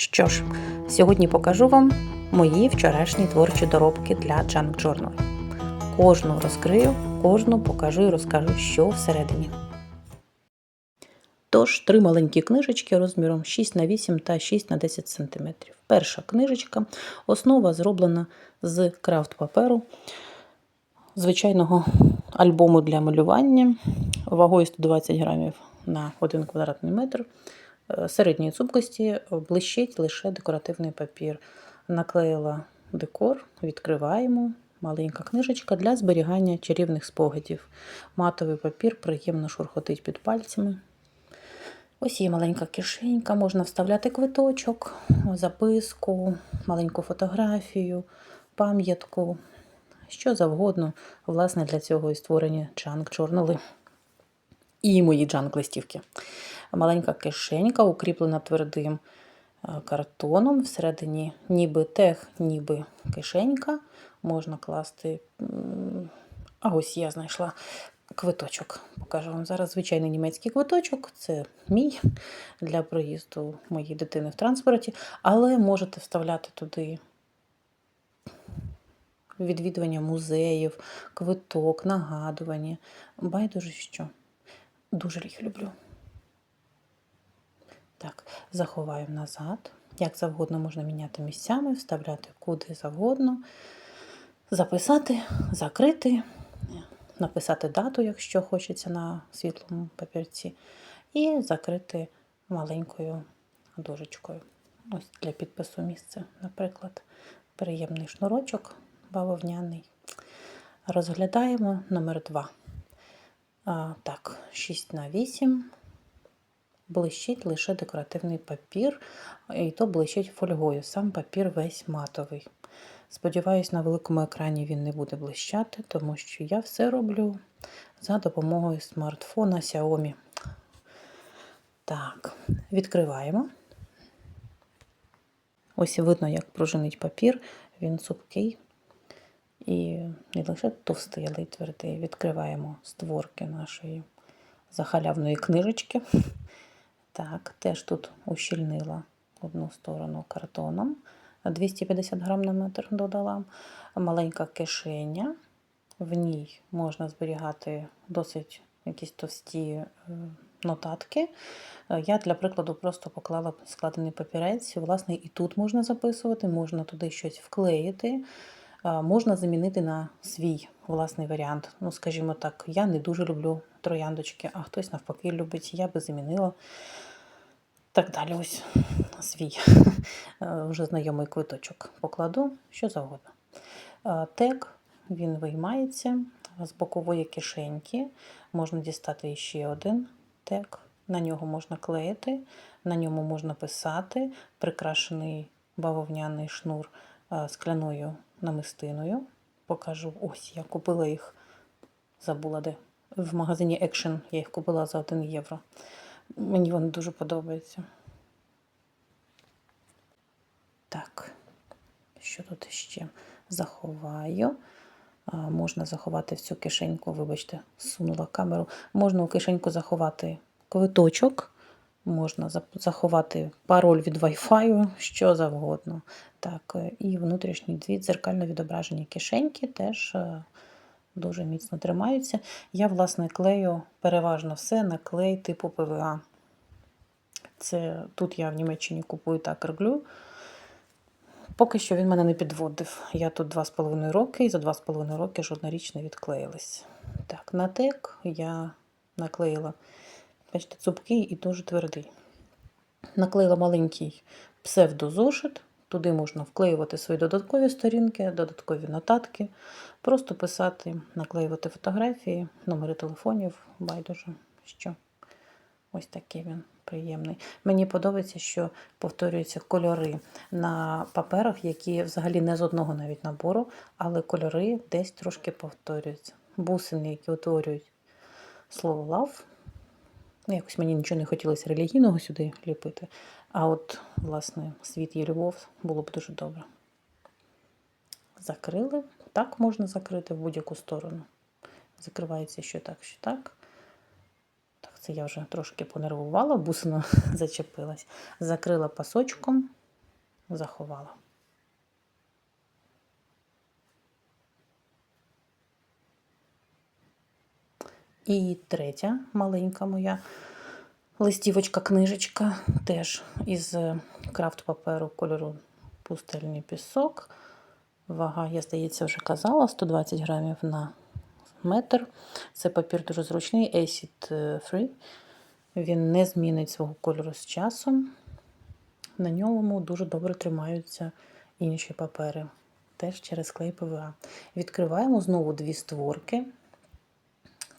Що ж, сьогодні покажу вам мої вчорашні творчі доробки для Junk Journal. Кожну розкрию, кожну покажу і розкажу, що всередині. Тож, три маленькі книжечки розміром 6 на 8 та 6 на 10 см. Перша книжечка. Основа зроблена з крафт паперу, звичайного альбому для малювання вагою 120 грамів на 1 квадратний метр. Е, Середньої цупкості блищить лише декоративний папір. Наклеїла декор, відкриваємо. Маленька книжечка для зберігання чарівних спогадів. Матовий папір приємно шурхотить під пальцями. Ось є маленька кишенька, можна вставляти квиточок, записку, маленьку фотографію, пам'ятку, що завгодно. Власне, для цього і створені джанк журнали і мої джанк листівки. Маленька кишенька, укріплена твердим е, картоном. Всередині ніби тех, ніби кишенька. Можна класти. А ось я знайшла квиточок. Покажу вам зараз звичайний німецький квиточок. Це мій для проїзду моєї дитини в транспорті, але можете вставляти туди відвідування музеїв, квиток, нагадування. Байдуже що. Дуже їх люблю. Так, заховаємо назад. Як завгодно можна міняти місцями, вставляти куди завгодно, записати, закрити, написати дату, якщо хочеться на світлому папірці, і закрити маленькою дужечкою. Ось для підпису місце, наприклад, приємний шнурочок бавовняний. Розглядаємо номер 2. А, так, 6 на 8 блищить лише декоративний папір, і то блищить фольгою. Сам папір весь матовий. Сподіваюсь, на великому екрані він не буде блищати, тому що я все роблю за допомогою смартфона Xiaomi. Так, відкриваємо. Ось видно, як пружинить папір, він цупкий і не лише товстий, але й твердий. Відкриваємо створки нашої захалявної книжечки. Так, теж тут ущільнила одну сторону картоном. 250 грам на метр додала. Маленька кишеня. В ній можна зберігати досить якісь товсті е, нотатки. Е, Я для прикладу просто поклала складений папірець. Власне, і тут можна записувати, можна туди щось вклеїти. Е, Можна замінити на свій власний варіант. Ну, скажімо так, я не дуже люблю трояндочки, а хтось навпаки любить. Я би замінила. Так далі, ось свій е, вже знайомий квиточок покладу, що завгодно. Е, Тег він виймається з бокової кишеньки. Можна дістати ще один тег. На нього можна клеїти, на ньому можна писати, прикрашений бавовняний шнур е, скляною намистиною. Покажу, ось я купила їх, забула де. В магазині Action я їх купила за 1 євро. Мені вони дуже подобаються. Так, що тут ще? Заховаю. Можна заховати в цю кишеньку, вибачте, сунула камеру. Можна у кишеньку заховати квиточок, можна заховати пароль від Wi-Fi, що завгодно. Так, і внутрішні дві дзеркально відображені кишеньки теж е, дуже міцно тримаються. Я, власне, клею переважно все на клей типу ПВА. Це тут я в Німеччині купую такерглю. Поки що він мене не підводив. Я тут 2,5 роки, і за 2,5 роки жодна річ не відклеїлась. Так, на тек я наклеїла, бачите, цупкий і дуже твердий. Наклеїла маленький псевдозошит. Туди можна вклеювати свої додаткові сторінки, додаткові нотатки, просто писати, наклеювати фотографії, номери телефонів, байдуже, що. Ось такий він приємний. Мені подобається, що повторюються кольори на паперах, які взагалі не з одного навіть набору, але кольори десь трошки повторюються. Бусини, які утворюють слово love. Ну, якось мені нічого не хотілося релігійного сюди ліпити. А от, власне, світ і любов було б дуже добре. Закрили. Так можна закрити в будь-яку сторону. Закривається що так, що так. Так, це я вже трошки понервувала, бусина зачепилась. Закрила пасочком. заховала. І третя маленька моя листівочка, книжечка, теж із крафт паперу кольору пустельний пісок. Вага, я здається, вже казала, 120 грамів на метр. Це папір дуже зручний, acid free. Він не змінить свого кольору з часом. На ньому дуже добре тримаються інші папери, теж через клей ПВА. Відкриваємо знову дві створки.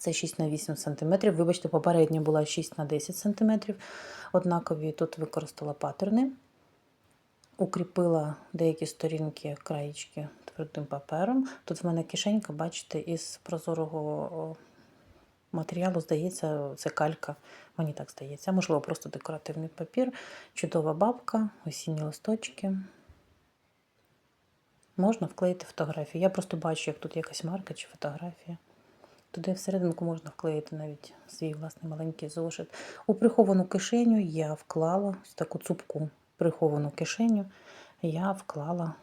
Це 6 на 8 см. Вибачте, попередня була 6 на 10 см. Однакові тут використала паттерни, укріпила деякі сторінки, краєчки твердим папером. Тут в мене кишенька, бачите, із прозорого матеріалу, здається, це калька. Мені так здається. Можливо, просто декоративний папір, чудова бабка, осінні листочки. Можна вклеїти фотографію. Я просто бачу, як тут якась марка чи фотографія. Туди всерединку можна вклеїти навіть свій власний маленький зошит. У приховану кишеню я вклала ось таку цупку приховану кишеню. Я вклала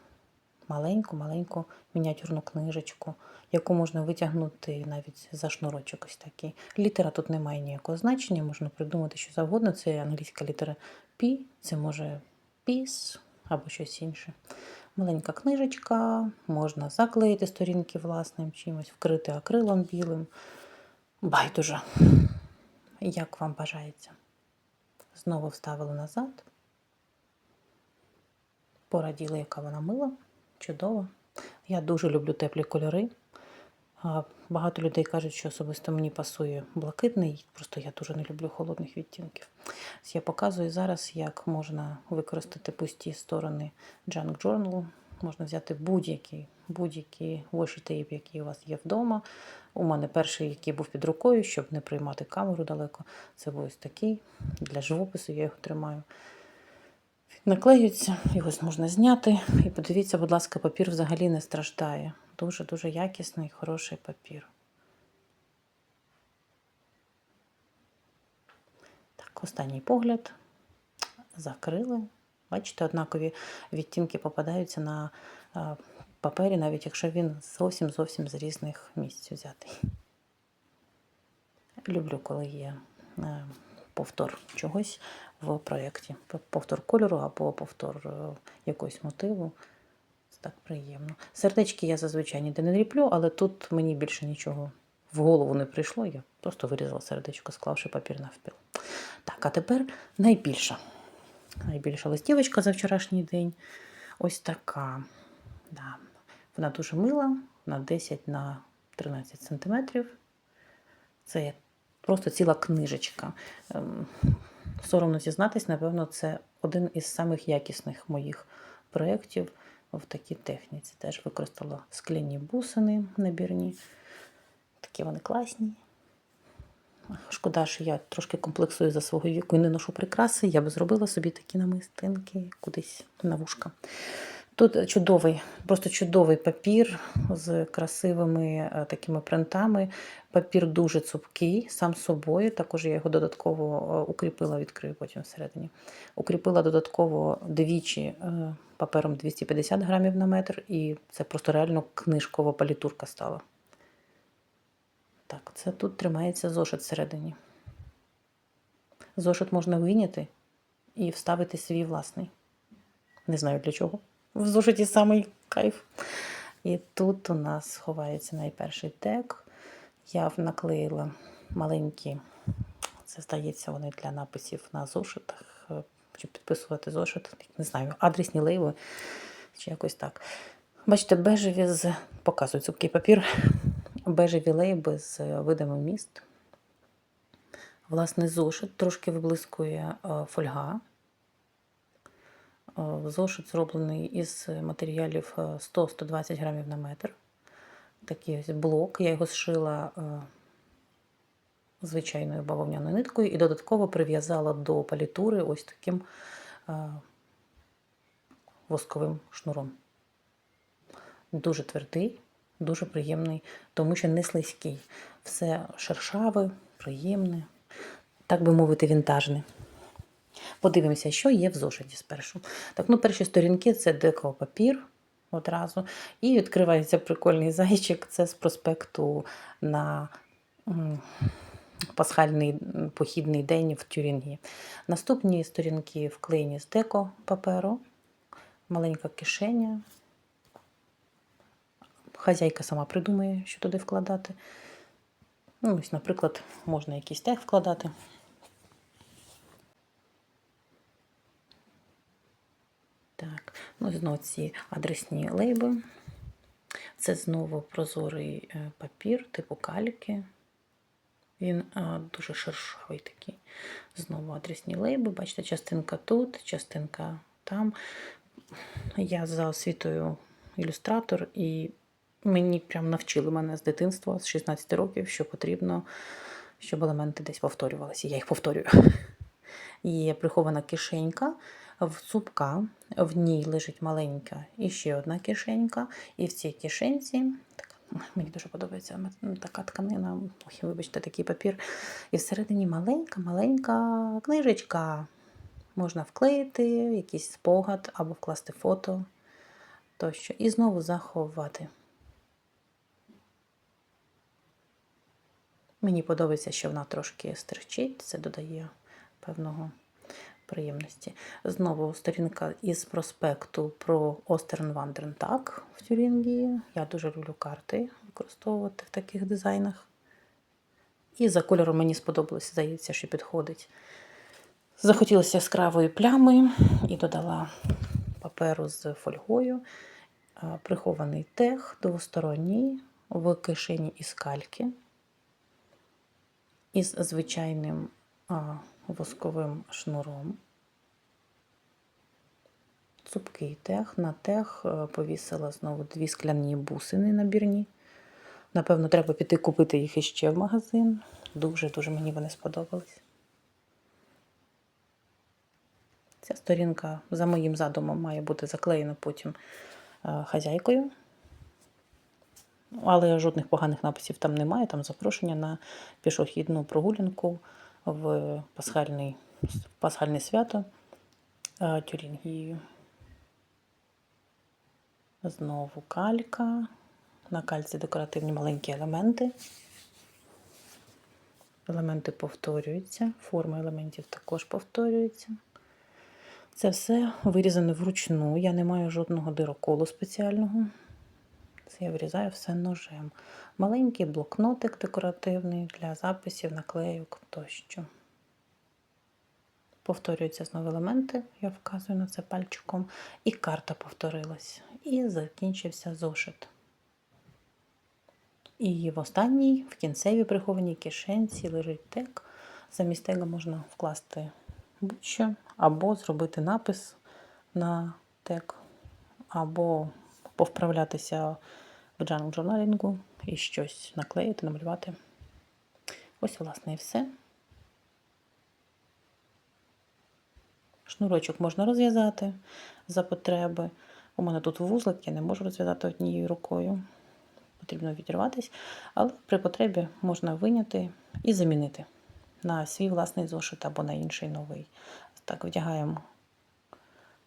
маленьку-маленьку мініатюрну книжечку, яку можна витягнути навіть за шнурочок ось такий. Літера тут не має ніякого значення, можна придумати що завгодно. Це англійська літера P, це може peace або щось інше. Маленька книжечка, можна заклеїти сторінки власним чимось, вкрити акрилом білим. Байдуже, як вам бажається. Знову вставили назад. Пораділи, яка вона мила, чудова. Я дуже люблю теплі кольори. Багато людей кажуть, що особисто мені пасує блакитний, просто я дуже не люблю холодних відтінків. Я показую зараз, як можна використати пусті сторони Junk Journal. Можна взяти будь-який washi tape, який у вас є вдома. У мене перший, який був під рукою, щоб не приймати камеру далеко. Це був ось такий. Для живопису я його тримаю. Наклеються, його можна зняти. І подивіться, будь ласка, папір взагалі не страждає. Дуже-дуже якісний, хороший папір. Так, останній погляд. Закрили. Бачите, однакові відтінки попадаються на папері, навіть якщо він зовсім зовсім з різних місць взятий. Люблю, коли є е, повтор чогось в проєкті. Повтор кольору або повтор е, якогось мотиву. Так приємно. Сердечки я зазвичай ніде не ліплю, але тут мені більше нічого в голову не прийшло. Я просто вирізала сердечко, склавши папір навпіл. Так, а тепер найбільша. Найбільша листівочка за вчорашній день. Ось така. Да. Вона дуже мила, на 10 на 13 см. Це просто ціла книжечка. Ем, соромно зізнатись, напевно, це один із самих якісних моїх проєктів в такій техніці. Теж використала скляні бусини набірні. Такі вони класні. Шкода, що я трошки комплексую за свого віку і не ношу прикраси. Я би зробила собі такі намистинки кудись на вушка. Тут чудовий, просто чудовий папір з красивими е, такими принтами. Папір дуже цупкий, сам собою. Також я його додатково е, укріпила, відкрию потім всередині. Укріпила додатково двічі е, папером 250 грамів на метр, і це просто реально книжкова палітурка стала. Так, це тут тримається зошит всередині. Зошит можна вийняти і вставити свій власний. Не знаю для чого. В зошиті самий кайф. І тут у нас ховається найперший тег. Я наклеїла маленькі, це здається, вони для написів на зошитах, е, щоб підписувати зошит. Не знаю, адресні лейби чи якось так. Бачите, бежеві з показую цупкий папір бежеві лейби з видами міст. Власне, зошит трошки виблискує е, фольга. Е, зошит зроблений із матеріалів 100-120 е, грамів на метр. Такий ось блок. Я його зшила звичайною бавовняною ниткою і додатково прив'язала до палітури ось таким восковим шнуром. Дуже твердий дуже приємний, тому що не слизький. Все шершаве, приємне, так би мовити, вінтажне. Подивимося, що є в зошиті спершу. Так, ну перші сторінки це декопапір одразу. І відкривається прикольний зайчик. Це з проспекту на пасхальний похідний день в Тюрінгі. Наступні сторінки вклеєні з деко паперу, маленька кишеня. Хазяйка сама придумає, що туди вкладати. Ну, ось, наприклад, можна якийсь тег вкладати. Так, ну і знову ці адресні лейби. Це знову прозорий е, папір, типу кальки. Він а, дуже шершавий такий. Знову адресні лейби. Бачите, частинка тут, частинка там. Я за освітою ілюстратор, і мені прям навчили мене з дитинства, з 16 років, що потрібно, щоб елементи десь повторювалися. Я їх повторюю. Є прихована кишенька в цупка, в ній лежить маленька і ще одна кишенька. І в цій кишенці, така, мені дуже подобається така тканина, ой, вибачте, такий папір. І всередині маленька-маленька книжечка. Можна вклеїти якийсь спогад або вкласти фото тощо. І знову заховати. Мені подобається, що вона трошки стерчить, це додає певного приємності. Знову сторінка із проспекту про Остерн Так в Тюрінгії. Я дуже люблю карти використовувати в таких дизайнах. І за кольором мені сподобалося, здається, що підходить. Захотілося яскравої плями і додала паперу з фольгою. Прихований тег двосторонній в кишені із кальки із звичайним восковим шнуром. Цупкий тег. На тег е, повісила знову дві скляні бусини набірні. Напевно, треба піти купити їх іще в магазин. Дуже-дуже мені вони сподобались. Ця сторінка, за моїм задумом, має бути заклеєна потім е, хазяйкою. Але жодних поганих написів там немає. Там запрошення на пішохідну прогулянку в пасхальний, пасхальне свято е, Тюрінгію. Знову калька. На кальці декоративні маленькі елементи. Елементи повторюються, форми елементів також повторюються. Це все вирізане вручну. Я не маю жодного дироколу спеціального. Це я вирізаю все ножем. Маленький блокнотик декоративний для записів, наклейок тощо. Повторюються знову елементи, я вказую на це пальчиком, і карта повторилась. І закінчився зошит. І в останній, в кінцевій прихованій кишенці лежить тег. Замість тега можна вкласти будь-що, або зробити напис на тег, або повправлятися в джанл журналінгу і щось наклеїти, намалювати. Ось, власне, і все. Шнурочок можна розв'язати за потреби. У мене тут вузлик, я не можу розв'язати однією рукою. Потрібно відірватися, але при потребі можна виняти і замінити на свій власний зошит або на інший новий. Так, вдягаємо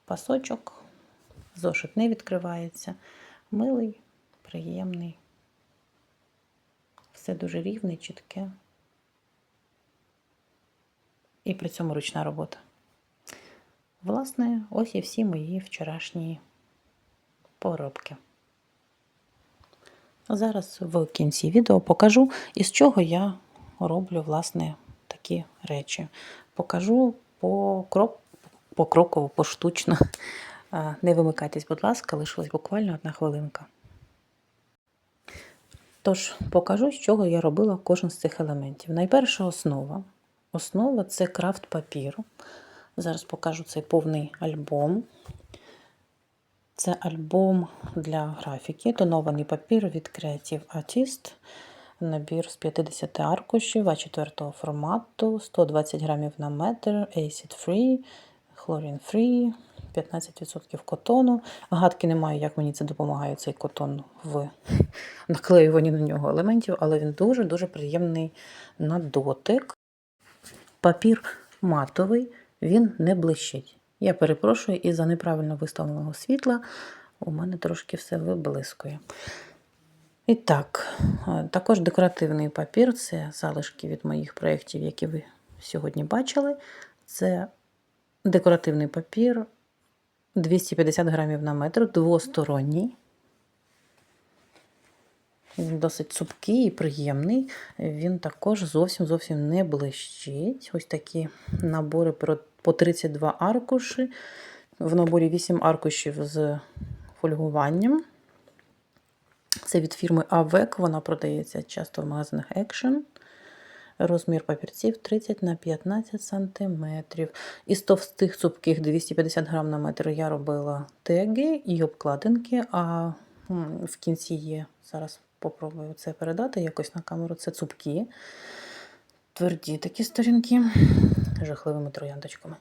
пасочок, зошит не відкривається. Милий, приємний. Все дуже рівне, чітке. І при цьому ручна робота. Власне, ось і всі мої вчорашні поробки. Зараз в кінці відео покажу, із чого я роблю власне такі речі. Покажу покроп, покроково, поштучно. Не вимикайтесь, будь ласка, лишилась буквально одна хвилинка. Тож, покажу, з чого я робила кожен з цих елементів. Найперша основа. Основа це крафт папір. Зараз покажу цей повний альбом. Це альбом для графіки, тонований папір від Creative Artist. Набір з 50 аркушів А4 формату, 120 грамів на метр, acid free, хлорін free, 15% котону. Гадки немає, як мені це допомагає цей котон в наклеюванні на нього елементів, але він дуже-дуже приємний на дотик. Папір матовий, він не блищить. Я перепрошую, і за неправильно виставленого світла у мене трошки все виблискує. І так, е, також декоративний папір це залишки від моїх проєктів, які ви сьогодні бачили. Це декоративний папір 250 грамів на метр, двосторонній. Він досить цупкий і приємний. Він також зовсім зовсім не блищить. Ось такі набори по 32 аркуші. В наборі 8 аркушів з фольгуванням. Це від фірми Avec, вона продається часто в магазинах Action. Розмір папірців 30 на 15 см. Із товстих цупких 250 грам на метр я робила теги і обкладинки, а в кінці є. Зараз попробую це передати якось на камеру. Це цупкі, тверді такі сторінки жахливими трояндочками.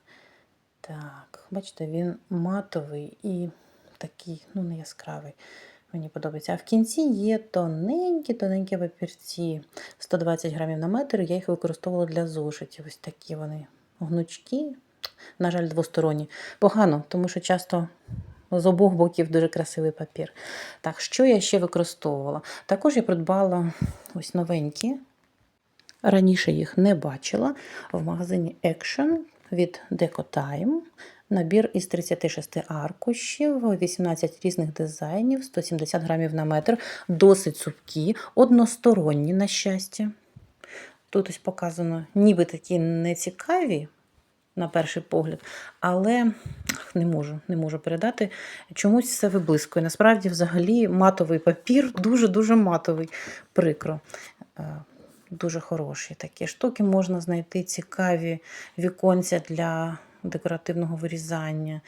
Так, бачите, він матовий і такий, ну, не яскравий. Мені подобається. А в кінці є тоненькі-тоненькі папірці. 120 грамів на метр. Я їх використовувала для зошитів. Ось такі вони гнучкі, на жаль, двосторонні. Погано, тому що часто з обох боків дуже красивий папір. Так, що я ще використовувала? Також я придбала ось новенькі. Раніше їх не бачила в магазині Action від DecoTime. Набір із 36 аркушів, 18 різних дизайнів, 170 грамів на метр, досить цупкі, односторонні, на щастя. Тут ось показано, ніби такі нецікаві на перший погляд, але не можу, не можу передати. Чомусь все виблискує. Насправді, взагалі, матовий папір, дуже-дуже матовий, прикро. Е, Дуже хороші такі штуки. Можна знайти цікаві віконця для декоративного вирізання.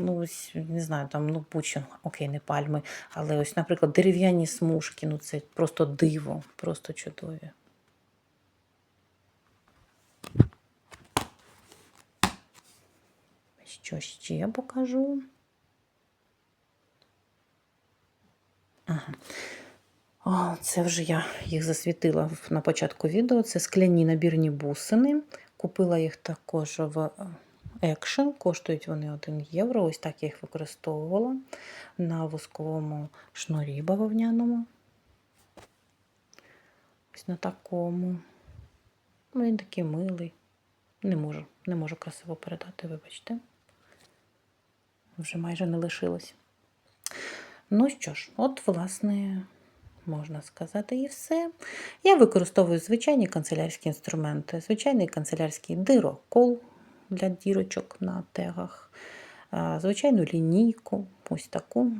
Ну, ось, не знаю, там, ну, будь-що, окей, не пальми, але ось, наприклад, дерев'яні смужки, ну це просто диво, просто чудові. Що ще покажу? Ага. О, це вже я їх засвітила на початку відео. Це скляні набірні бусини. Купила їх також в Action. Коштують вони 1 євро. Ось так я їх використовувала на восковому шнурі бавовняному. Ось на такому. Ну, він такий милий. Не можу, не можу красиво передати, вибачте. Вже майже не лишилось. Ну що ж, от, власне, можна сказати, і все. Я використовую звичайні канцелярські інструменти, звичайний канцелярський дирокол для дірочок на тегах, звичайну лінійку, ось таку,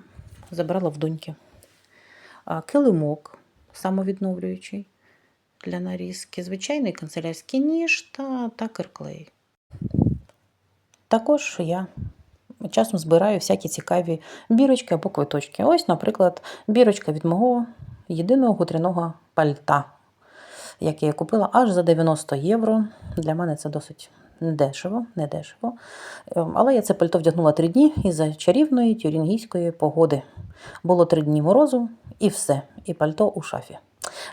забрала в доньки. Килимок самовідновлюючий для нарізки, звичайний канцелярський ніж та такер-клей. Також я часом збираю всякі цікаві бірочки або квиточки. Ось, наприклад, бірочка від мого єдиного хутряного пальта, яке я купила аж за 90 євро. Для мене це досить недешево, недешево. Ем, Але я це пальто вдягнула три дні із-за чарівної тюрінгійської погоди. Було три дні морозу і все, і пальто у шафі.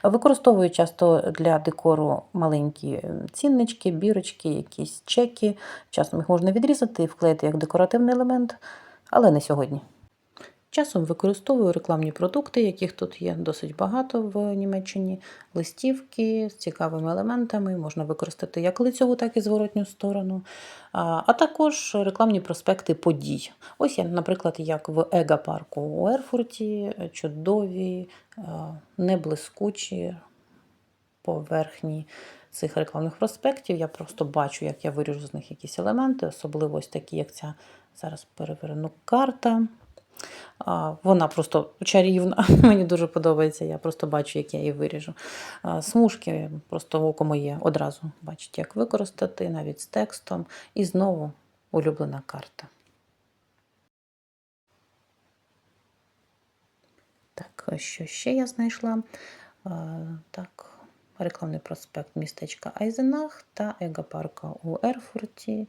Використовую часто для декору маленькі е, ціннички, бірочки, якісь чеки. Часом їх можна відрізати і вклеїти як декоративний елемент, але не сьогодні. Часом використовую рекламні продукти, яких тут є досить багато в Німеччині. Листівки з цікавими елементами, можна використати як лицьову, так і зворотню сторону, а, також рекламні проспекти подій. Ось я, наприклад, як в Ега парку у Ерфурті, чудові, неблискучі поверхні цих рекламних проспектів. Я просто бачу, як я виріжу з них якісь елементи, особливо ось такі, як ця зараз переверну карта. Вона просто чарівна, мені дуже подобається. Я просто бачу, як я її виріжу. Смужки просто око моє одразу бачить, як використати, навіть з текстом. І знову улюблена карта. Так, що ще я знайшла? Так, рекламний проспект містечка Айзенах та Егопарка у Ерфурті.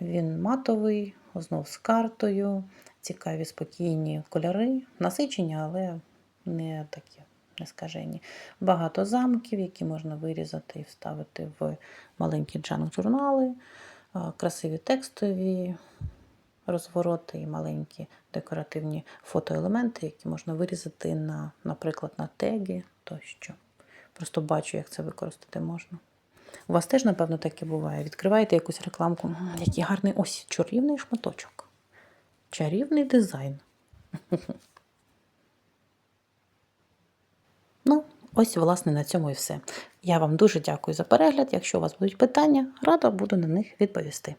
Він матовий, знов з картою, цікаві спокійні кольори, насичені, але не такі нескажені. Багато замків, які можна вирізати і вставити в маленькі джанк-журнали. красиві текстові розвороти і маленькі декоративні фотоелементи, які можна вирізати на, наприклад, на теги тощо. Просто бачу, як це використати можна. У вас теж, напевно, таке буває. Відкриваєте якусь рекламку. «М, Який гарний ось чарівний шматочок. Чарівний дизайн. Ну, ось, власне, на цьому і все. Я вам дуже дякую за перегляд. Якщо у вас будуть питання, рада буду на них відповісти.